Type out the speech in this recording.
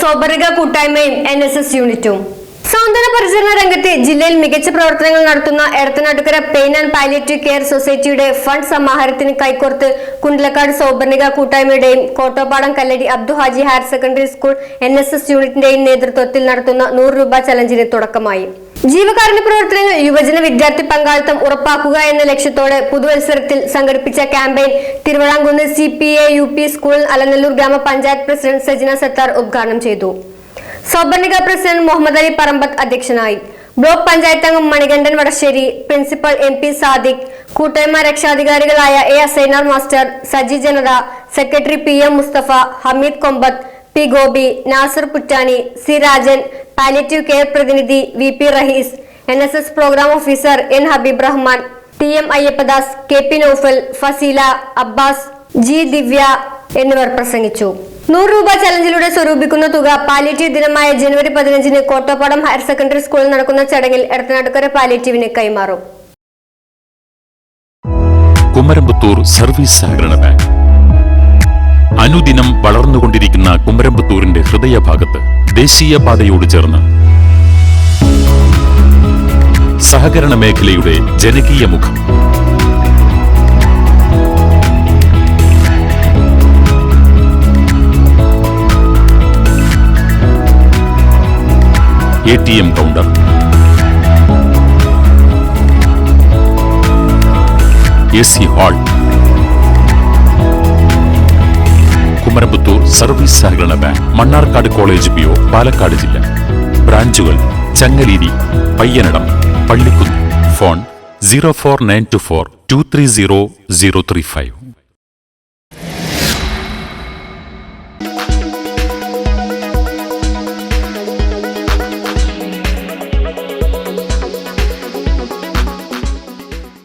സൗബർഗ കൂട്ടായ്മയും N S S യൂണിറ്റും. സൗന്ദര്യ പരിചരണ രംഗത്ത് ജില്ലയിൽ മികച്ച പ്രവർത്തനങ്ങൾ നടത്തുന്ന Edathanattukara pain and palliative care സൊസൈറ്റിയുടെ ഫണ്ട് സമാഹാരത്തിന് കൈകോർത്ത് Kundalakkad Souparnika കൂട്ടായ്മയുടെയും Kottopadam Kalladi Abdu Haji higher secondary school N യൂണിറ്റിന്റെയും നേതൃത്വത്തിൽ നടത്തുന്ന നൂറ് രൂപ ചലഞ്ചിന് തുടക്കമായി. ജീവകാരുണ്യ പ്രവർത്തനങ്ങൾ യുവജന വിദ്യാർത്ഥി പങ്കാളിത്തം ഉറപ്പാക്കുക എന്ന ലക്ഷ്യത്തോടെ പുതുവത്സരത്തിൽ സംഘടിപ്പിച്ച campaign Thiruvizhamkunnu C P A U P school Alanallur ഗ്രാമപഞ്ചായത്ത് പ്രസിഡന്റ് സജിന സത്താർ ഉദ്ഘാടനം ചെയ്തു. സൗബർണിക പ്രസിഡന്റ് മുഹമ്മദ് അലി പറമ്പത്ത് അധ്യക്ഷനായി. ബ്ലോക്ക് പഞ്ചായത്ത് അംഗം Manikandan Vadasseri principal M P Sadiq കൂട്ടായ്മ രക്ഷാധികാരികളായ A Asainar master Saji Janatha secretary P M Mustafa Hameed Kombath P Gopi Nasar Puttani C Rajan palliative care പ്രതിനിധി V P Rahees N S S program officer N Habeeb Rahman T M Ayyappadas K P Noufal Faseela Abbas G Divya എന്നിവർ പ്രസംഗിച്ചു. നൂറ് രൂപ ചലഞ്ചിലൂടെ സ്വരൂപിക്കുന്ന തുക palliative ദിനമായ ജനുവരി പതിനഞ്ചിന് Kottappadam higher secondary സ്കൂളിൽ നടക്കുന്ന ചടങ്ങിൽ എടത്തനാട്ടുകര പാലിയേറ്റീവിന് കൈമാറും. കുമരമ്പത്തൂർ സർവീസ് സഹകരണ ബാങ്ക്. അനുദിനം വളർന്നുകൊണ്ടിരിക്കുന്ന കുമരമ്പത്തൂരിന്റെ ഹൃദയഭാഗത്ത് ദേശീയപാതയോട് ചേർന്ന് സഹകരണ മേഖലയുടെ ജനകീയ മുഖം. A T M counter. A C hall. Service സഹകരണ bank Mannarkkad college P Palakkad ജില്ല. ബ്രാഞ്ചുകൾ Changaleeri Payyanadam Pallikkunnu. Phone zero four nine two four two three zero zero three five.